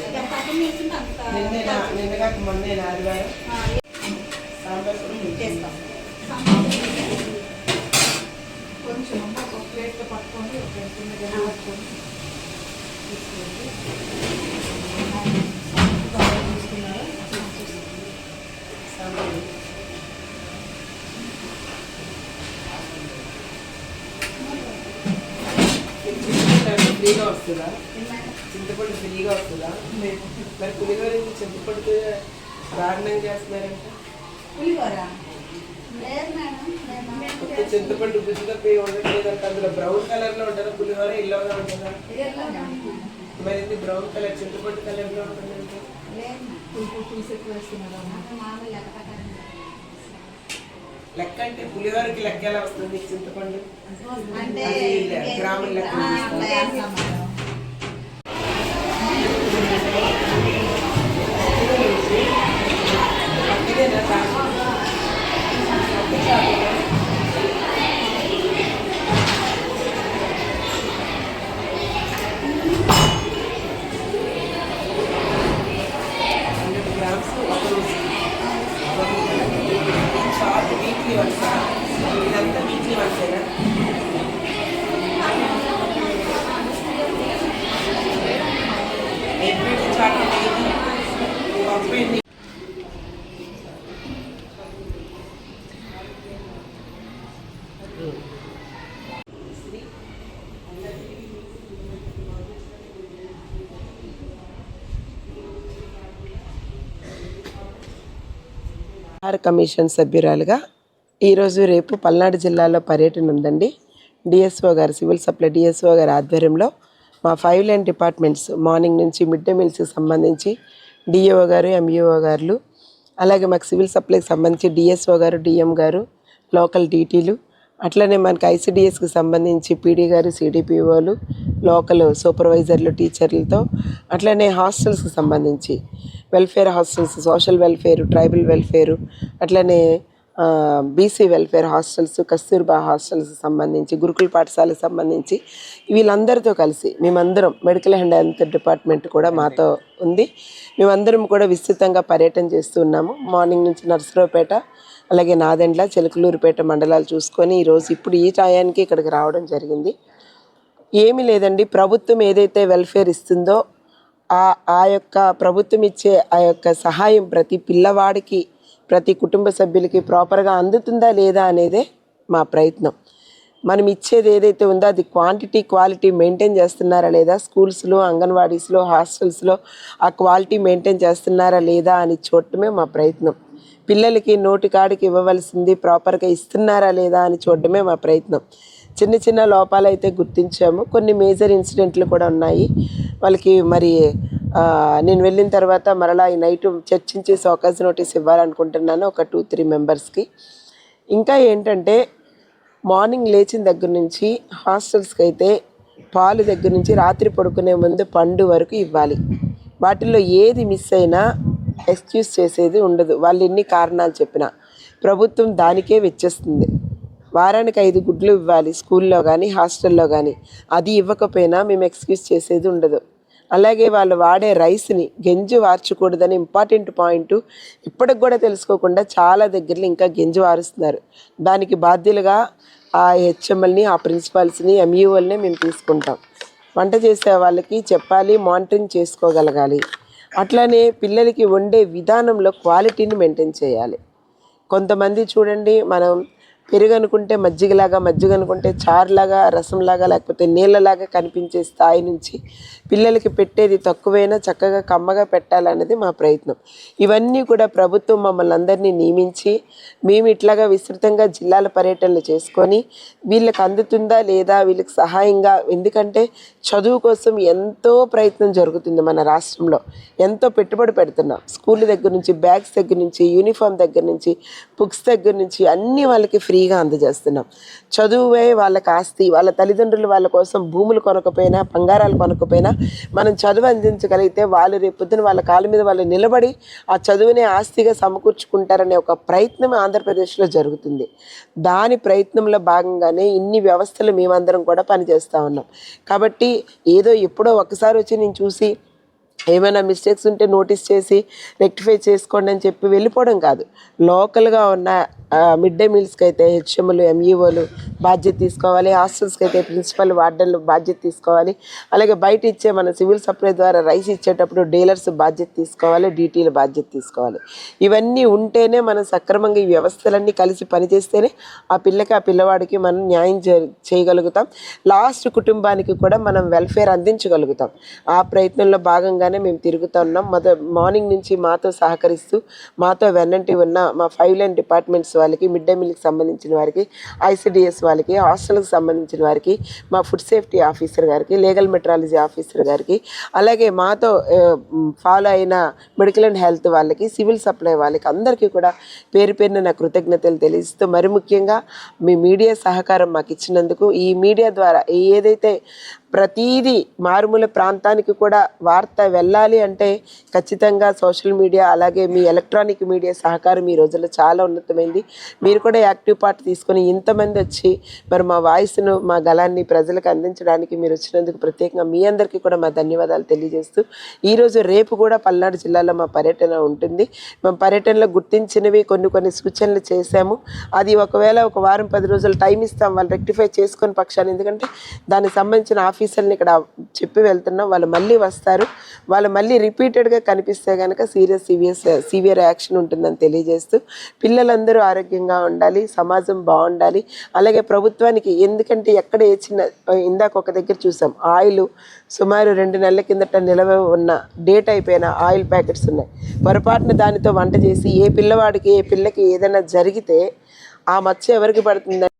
నిన్న నిన్నగా మొన్నే ఆదివారం సాంబార్ కూడా చేస్తాం కొంచెం ఒక ప్లేట్లో పట్టుకొని ఒక చిన్న గిన్నె పట్టుకొని తీసుకోండి. బాగా తీసుకున్నారా? సాంబార్ చింతపండు ఫ్రీగా వస్తుందా? చింతపండు ఫ్రీగా వస్తుందా? మరి పులిహోర చింతపండు దారుణం చేస్తున్నారంట? పులిహోర? చింతపండు గుజ్జు తప్పి ఉండట్లేదంట అందులో బ్రౌన్ కలర్లో ఉంటుందా? పులిహోర ఇల్లోగా ఉంటుందా. మరి ఇది బ్రౌన్ కలర్ చింతపండు కలర్లో ఉంటుందంటే లెక్క అంటే పులిహోరకి లెక్క ఎలా వస్తుంది చింతపండు? అంటే గ్రాముల లెక్క Thank you. ఆర్ కమిషన్ సభ్యురాలుగా ఈరోజు రేపు పల్నాడు జిల్లాలో పర్యటన ఉందండి. డిఎస్ఓ గారు సివిల్ సప్లై డిఎస్ఓ గారి ఆధ్వర్యంలో మా ఫైవ్ లైన్ డిపార్ట్మెంట్స్ మార్నింగ్ నుంచి మిడ్ డే మీల్స్కి సంబంధించి డిఏఓ గారు ఎంఈఓ గారు అలాగే మాకు సివిల్ సప్లైకి సంబంధించి డిఎస్ఓ గారు డిఎం గారు లోకల్ డీటీలు అట్లనే మనకి ఐసిడిఎస్కి సంబంధించి పీడీ గారు సిడిపిఓలు లోకల్ సూపర్వైజర్లు టీచర్లతో అట్లనే హాస్టల్స్కి సంబంధించి welfare hostels social welfare tribal welfare అట్లనే BC welfare hostels Kasturba hostels సంబంధించి గురుకుల పాఠశాలకు సంబంధించి వీళ్ళందరితో కలిసి మేమందరం మెడికల్ అండ్ హెల్త్ డిపార్ట్మెంట్ కూడా మాతో ఉంది. మేమందరం కూడా విస్తృతంగా పర్యటన చేస్తున్నాము మార్నింగ్ నుంచి నర్సరావుపేట అలాగే నాదెండ్ల చిలకలూరుపేట మండలాలు చూసుకొని ఈరోజు ఇప్పుడు ఈ టయానికి ఇక్కడికి రావడం జరిగింది. ఏమీ లేదండి. ప్రభుత్వం ఏదైతే వెల్ఫేర్ ఇస్తుందో ఆ ఆ యొక్క ప్రభుత్వం ఇచ్చే ఆ యొక్క సహాయం ప్రతి పిల్లవాడికి ప్రతి కుటుంబ సభ్యులకి ప్రాపర్గా అందుతుందా లేదా అనేదే మా ప్రయత్నం. మనం ఇచ్చేది ఏదైతే ఉందో అది క్వాంటిటీ క్వాలిటీ మెయింటైన్ చేస్తున్నారా లేదా స్కూల్స్లో అంగన్వాడీస్లో హాస్టల్స్లో ఆ క్వాలిటీ మెయింటైన్ చేస్తున్నారా లేదా అని చూడటమే మా ప్రయత్నం. పిల్లలకి నోటి కాడికి ఇవ్వవలసింది ప్రాపర్గా ఇస్తున్నారా లేదా అని చూడటమే మా ప్రయత్నం. చిన్న చిన్న లోపాలు అయితే గుర్తించాము. కొన్ని మేజర్ ఇన్సిడెంట్లు కూడా ఉన్నాయి. వాళ్ళకి మరి నేను వెళ్ళిన తర్వాత మరలా ఈ నైట్ చర్చించి సోకాజ్ నోటీస్ ఇవ్వాలనుకుంటున్నాను ఒక టూ త్రీ మెంబర్స్కి. ఇంకా ఏంటంటే మార్నింగ్ లేచిన దగ్గర నుంచి హాస్టల్స్కి అయితే పాలు దగ్గర నుంచి రాత్రి పడుకునే ముందు పండు వరకు ఇవ్వాలి. వాటిల్లో ఏది మిస్ అయినా ఎక్స్క్యూజ్ చేసేది ఉండదు. వాళ్ళు ఎన్ని కారణాలు చెప్పినా. ప్రభుత్వం దానికే వెచ్చేస్తుంది. వారానికి ఐదు గుడ్లు ఇవ్వాలి స్కూల్లో కానీ హాస్టల్లో కానీ అది ఇవ్వకపోయినా మేము ఎక్స్క్యూజ్ చేసేది ఉండదు. అలాగే వాళ్ళు వాడే రైస్ని గెంజు వార్చకూడదని ఇంపార్టెంట్ పాయింట్. ఇప్పటికి కూడా తెలుసుకోకుండా చాలా దగ్గరలో ఇంకా గెంజు వారుస్తున్నారు. దానికి బాధ్యులుగా ఆ హెచ్ఎంఎల్ని ఆ ప్రిన్సిపాల్స్ని ఎంఈఓల్ని మేము తీసుకుంటాం. వంట చేసే వాళ్ళకి చెప్పాలి మానిటరింగ్ చేసుకోగలగాలి. అట్లానే పిల్లలకి వండే విధానంలో క్వాలిటీని మెయింటైన్ చేయాలి. కొంతమంది చూడండి మనం పెరుగు అనుకుంటే మజ్జిగలాగా మజ్జిగ అనుకుంటే చారులాగా రసంలాగా లేకపోతే నీళ్ళలాగా కనిపించే స్థాయి నుంచి పిల్లలకి పెట్టేది తక్కువైనా చక్కగా కమ్మగా పెట్టాలన్నది మా ప్రయత్నం. ఇవన్నీ కూడా ప్రభుత్వం మమ్మల్ని అందరినీ నియమించి మేము ఇట్లాగా విస్తృతంగా జిల్లాల పర్యటనలు చేసుకొని వీళ్ళకి అందుతుందా లేదా వీళ్ళకి సహాయంగా ఎందుకంటే చదువు కోసం ఎంతో ప్రయత్నం జరుగుతుంది మన రాష్ట్రంలో. ఎంతో పెట్టుబడి పెడుతున్నాం. స్కూల్ దగ్గర నుంచి బ్యాగ్స్ దగ్గర నుంచి యూనిఫామ్ దగ్గర నుంచి బుక్స్ దగ్గర నుంచి అన్నీ వాళ్ళకి ఫ్రీ ఫ్రీగా అందజేస్తున్నాం. చదువే వాళ్ళకి ఆస్తి వాళ్ళ తల్లిదండ్రులు వాళ్ళ కోసం భూములు కొనకపోయినా బంగారాలు కొనకపోయినా మనం చదువు అందించగలిగితే వాళ్ళు రేపొద్దున వాళ్ళ కాళ్ళ మీద వాళ్ళు నిలబడి ఆ చదువునే ఆస్తిగా సమకూర్చుకుంటారనే ఒక ప్రయత్నం ఆంధ్రప్రదేశ్లో జరుగుతుంది. దాని ప్రయత్నంలో భాగంగానే ఇన్ని వ్యవస్థలు మేమందరం కూడా పనిచేస్తూ ఉన్నాం. కాబట్టి ఏదో ఎప్పుడో ఒకసారి వచ్చి నేను చూసి ఏమైనా మిస్టేక్స్ ఉంటే నోటీస్ చేసి రెక్టిఫై చేసుకోండి అని చెప్పి వెళ్ళిపోవడం కాదు. లోకల్గా ఉన్న మిడ్ డే మీల్స్కి అయితే హెచ్ఎంలు ఎంఈఓలు బాధ్యత తీసుకోవాలి. హాస్టల్స్కి అయితే ప్రిన్సిపల్ వార్డన్లు బాధ్యత తీసుకోవాలి. అలాగే బయట ఇచ్చే మన సివిల్ సప్లై ద్వారా రైస్ ఇచ్చేటప్పుడు డీలర్స్ బాధ్యత తీసుకోవాలి డీటీలు బాధ్యత తీసుకోవాలి. ఇవన్నీ ఉంటేనే మనం సక్రమంగా ఈ వ్యవస్థలన్నీ కలిసి పనిచేస్తేనే ఆ పిల్లకి ఆ పిల్లవాడికి మనం న్యాయం చేయగలుగుతాం. లాస్ట్ కుటుంబానికి కూడా మనం వెల్ఫేర్ అందించగలుగుతాం. ఆ ప్రయత్నంలో భాగంగానే మేము తిరుగుతూ ఉన్నాం. మొద మార్నింగ్ నుంచి మాతో సహకరిస్తూ మాతో వెన్నంటి ఉన్న మా ఫైవ్ లైన్ డిపార్ట్మెంట్స్ వాళ్ళకి మిడ్ డే మీల్కి సంబంధించిన వారికి ఐసిడిఎస్ వాళ్ళకి హాస్టల్కి సంబంధించిన వారికి మా ఫుడ్ సేఫ్టీ ఆఫీసర్ గారికి లీగల్ మెట్రాలజీ ఆఫీసర్ గారికి అలాగే మాతో ఫాలో అయిన మెడికల్ అండ్ హెల్త్ వాళ్ళకి సివిల్ సప్లై వాళ్ళకి అందరికీ కూడా పేరు పేరున నా కృతజ్ఞతలు తెలియజేస్తూ మరి ముఖ్యంగా మీ మీడియా సహకారం మాకు ఇచ్చినందుకు ఈ మీడియా ద్వారా ఏదైతే ప్రతీది మారుమూల ప్రాంతానికి కూడా వార్త వెళ్ళాలి అంటే ఖచ్చితంగా సోషల్ మీడియా అలాగే మీ ఎలక్ట్రానిక్ మీడియా సహకారం ఈ రోజుల్లో చాలా ఉన్నతమైంది. మీరు కూడా యాక్టివ్ పార్ట్ తీసుకొని ఇంతమంది వచ్చి మరి మా వాయిస్ను మా గలాన్ని ప్రజలకు అందించడానికి మీరు వచ్చినందుకు ప్రత్యేకంగా మీ అందరికీ కూడా మా ధన్యవాదాలు తెలియజేస్తూ ఈరోజు రేపు కూడా పల్నాడు జిల్లాలో మా పర్యటన ఉంటుంది. మేము పర్యటనలో గుర్తించినవి కొన్ని కొన్ని సూచనలు చేశాము. అది ఒకవేళ ఒక వారం పది రోజులు టైం ఇస్తాం వాళ్ళు రెక్టిఫై చేసుకొని పక్షాన్ని ఎందుకంటే దానికి సంబంధించిన ఆఫీసర్ని ఇక్కడ చెప్పి వెళ్తున్నాం వాళ్ళు మళ్ళీ వస్తారు. వాళ్ళు మళ్ళీ రిపీటెడ్గా కనిపిస్తే కనుక సీరియస్ సివియస్ సీవియర్ యాక్షన్ ఉంటుందని తెలియజేస్తూ పిల్లలందరూ ఆరోగ్యంగా ఉండాలి సమాజం బాగుండాలి. అలాగే ప్రభుత్వానికి ఎందుకంటే ఎక్కడ ఏ చిన్న ఇందాక ఒక దగ్గర చూసాం ఆయిల్ సుమారు రెండు నెలల కిందట నిలవ ఉన్న డేట్ అయిపోయిన ఆయిల్ ప్యాకెట్స్ ఉన్నాయి. పొరపాటున దానితో వంట చేసి ఏ పిల్లవాడికి ఏ పిల్లకి ఏదైనా జరిగితే ఆ మచ్చ ఎవరికి పడుతుందని